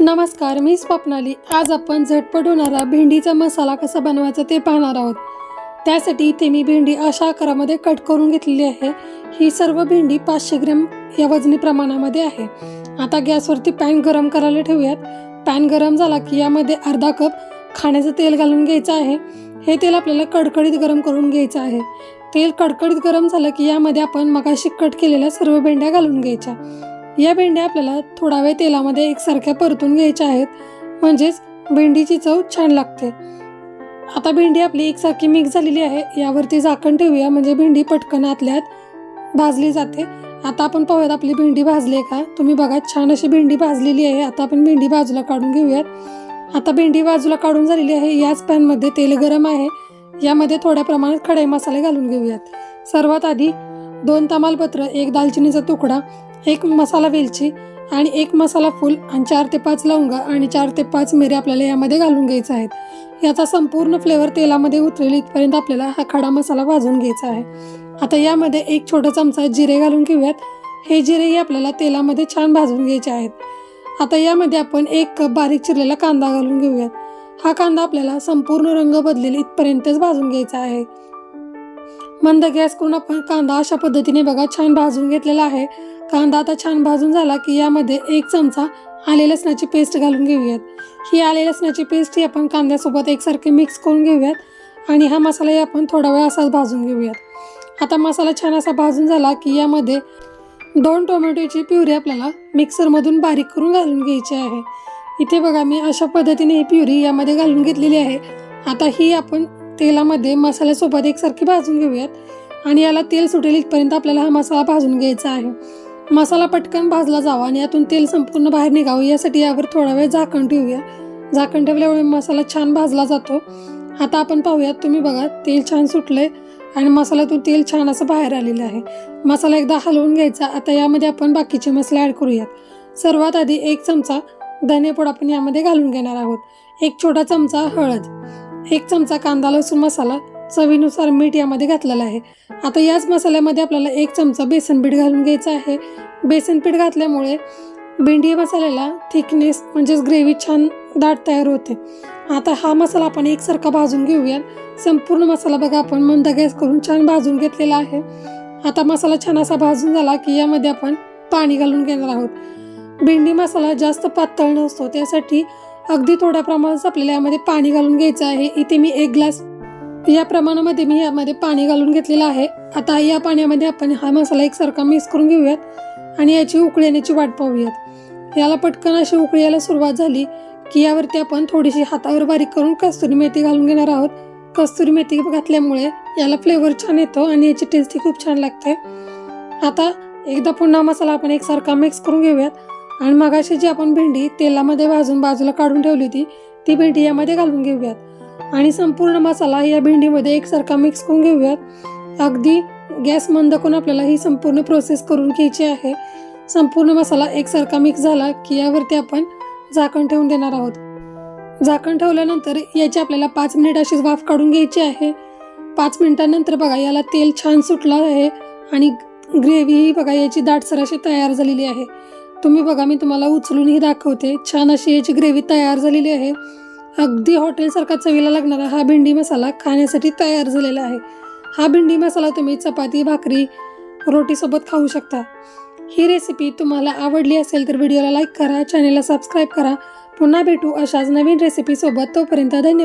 नमस्कार मी स्वप्नाली आज आपण झटपट होणारा भेंडीचा मसाला कसा बनवायचा ते पाहणार आहोत. त्यासाठी इथे मी भेंडी अशा आकारामध्ये कट करून घेतलेली आहे. ही सर्व भेंडी पाचशे ग्रॅम या वजनी प्रमाणामध्ये आहे. आता गॅसवरती पॅन गरम करायला ठेवूयात. पॅन गरम झाला की यामध्ये अर्धा कप खाण्याचं तेल घालून घ्यायचं आहे. हे तेल आपल्याला कडकडीत गरम करून घ्यायचं आहे. तेल कडकडीत गरम झालं की यामध्ये आपण मगाशी कट केलेल्या सर्व भेंड्या घालून घ्यायच्या. या भेंड्या आपल्याला थोडा वेळ तेलामध्ये एकसारख्या परतून घ्यायच्या आहेत. म्हणजेच भेंडीची चव छान लागते. आता भेंडी आपली एकसारखी मिक्स झालेली आहे. यावरती झाकण ठेवूया. म्हणजे भेंडी पटकन आतल्यात भाजली जाते. आता आपण पाहूयात आपली भेंडी भाजली आहे का? तुम्ही बघा छान अशी भेंडी भाजलेली आहे. आता आपण भेंडी बाजूला काढून घेऊयात. आता भेंडी बाजूला काढून झालेली आहे. याच पॅनमध्ये तेल गरम आहे. यामध्ये थोड्या प्रमाणात खडे मसाले घालून घेऊयात. सर्वात आधी दोन तमालपत्र एक दालचिनीचा तुकडा एक मसाला वेलची आणि एक मसाला फूल आणि चार ते पाच लवंगा आणि चार ते पाच मिरे आपल्याला यामध्ये घालून घ्यायचा आहेत. याचा संपूर्ण फ्लेवर तेलामध्ये उतरेल इथपर्यंत आपल्याला हा खडा मसाला भाजून घ्यायचा आहे. आता यामध्ये एक छोटा चमचा जिरे घालून घेऊयात. हे जिरेही आपल्याला तेलामध्ये छान भाजून घ्यायचे आहेत. आता यामध्ये आपण एक कप बारीक चिरलेला कांदा घालून घेऊयात. हा कांदा आपल्याला संपूर्ण रंग बदलेल इथपर्यंतच भाजून घ्यायचा आहे. मंद गॅस करून आपण कांदा अशा पद्धतीने बघा छान भाजून घेतलेला आहे. कांदा आता छान भाजून झाला की यामध्ये एक चमचा आले लसणाची पेस्ट घालून घेऊयात. ही आले लसणाची पेस्ट ही आपण कांद्यासोबत एकसारखे मिक्स करून घेऊयात आणि हा मसालाही आपण थोडा वेळ असाच भाजून घेऊयात. आता मसाला छान असा भाजून झाला की यामध्ये दोन टोमॅटोची प्युरी आपल्याला मिक्सरमधून बारीक करून घालून घ्यायची आहे. इथे बघा मी अशा पद्धतीने ही प्युरी यामध्ये घालून घेतलेली आहे. आता ही आपण तेलामध्ये मसाल्यासोबत एकसारखी भाजून घेऊयात. आणि याला तेल सुटेल इथपर्यंत आपल्याला हा मसाला भाजून घ्यायचा आहे. मसाला पटकन भाजला जावा आणि यातून तेल संपूर्ण बाहेर निघावं. यासाठी यावर थोडा वेळ झाकण ठेवूया. झाकण ठेवल्यामुळे मसाला छान भाजला जातो. आता आपण पाहूयात तुम्ही बघा तेल छान सुटलंय आणि मसाल्यातून तेल छान असं बाहेर आलेलं आहे. मसाला एकदा हलवून घ्यायचा. आता यामध्ये आपण बाकीचे मसाले ॲड करूयात. सर्वात आधी एक चमचा धनेपूड आपण यामध्ये घालून घेणार आहोत. एक छोटा चमचा हळद. एक चमचा कांदा लसूण मसाला चवीनुसार मीठ यामध्ये घातलेलं आहे. आता याच मसाल्यामध्ये आपल्याला एक चमचा बेसन पीठ घालून घ्यायचं आहे. बेसन पीठ घातल्यामुळे भेंडी मसाल्याला थिकनेस म्हणजेच ग्रेव्ही छान दाट तयार होते. आता हा मसाला आपण एकसारखा भाजून घेऊया. संपूर्ण मसाला बघा आपण मंद गॅस करून छान भाजून घेतलेला आहे. आता मसाला छान असा भाजून झाला की यामध्ये आपण पाणी घालून घेणार आहोत. भेंडी मसाला जास्त पातळ नसतो त्यासाठी अगदी थोड्या प्रमाणात आपल्याला यामध्ये पाणी घालून घ्यायचं आहे. इथे मी एक ग्लास या प्रमाणामध्ये मी यामध्ये पाणी घालून घेतलेलं आहे. आता या पाण्यामध्ये आपण हा मसाला एकसारखा मिक्स करून घेऊयात आणि याची उकळी येण्याची वाट पाहूयात. याला पटकन अशी उकळी यायला सुरुवात झाली की यावरती आपण थोडीशी हातावर बारीक करून कस्तुरी मेथी घालून घेणार आहोत. कस्तुरी मेथी घातल्यामुळे याला फ्लेवर छान येतो आणि याची टेस्टही खूप छान लागते. आता एकदा पुन्हा मसाला आपण एकसारखा मिक्स करून घेऊयात. आणि मगाशी जी आपण भेंडी तेलामध्ये भाजून बाजूला काढून ठेवली होती ती भेंडी यामध्ये घालून घेऊयात. आणि संपूर्ण मसाला या भेंडीमध्ये एकसारखा मिक्स करून घेऊयात. अगदी गॅस मंद करून आपल्याला ही संपूर्ण प्रोसेस करून घ्यायची आहे. संपूर्ण मसाला एकसारखा मिक्स झाला की यावरती आपण झाकण ठेवून देणार आहोत. झाकण ठेवल्यानंतर याची आपल्याला पाच मिनिट अशीच वाफ काढून घ्यायची आहे. पाच मिनिटांनंतर बघा याला तेल छान सुटलं आहे आणि ग्रेव्ही बघा याची दाटसर अशी तयार झालेली आहे. तुम्ही बघा मी तुम्हाला उचलूनही दाखवते. छान अशी याची ग्रेव्ही तयार झालेली आहे. अगदी हॉटेलसारखा चवीला लागणारा हा भेंडी मसाला खाण्यासाठी तयार झालेला आहे. हा भेंडी मसाला तुम्ही चपाती भाकरी रोटीसोबत खाऊ शकता. ही रेसिपी तुम्हाला आवडली असेल तर व्हिडिओला लाईक करा चॅनेलला सबस्क्राईब करा. पुन्हा भेटू अशाच नवीन रेसिपीसोबत तोपर्यंत धन्यवाद.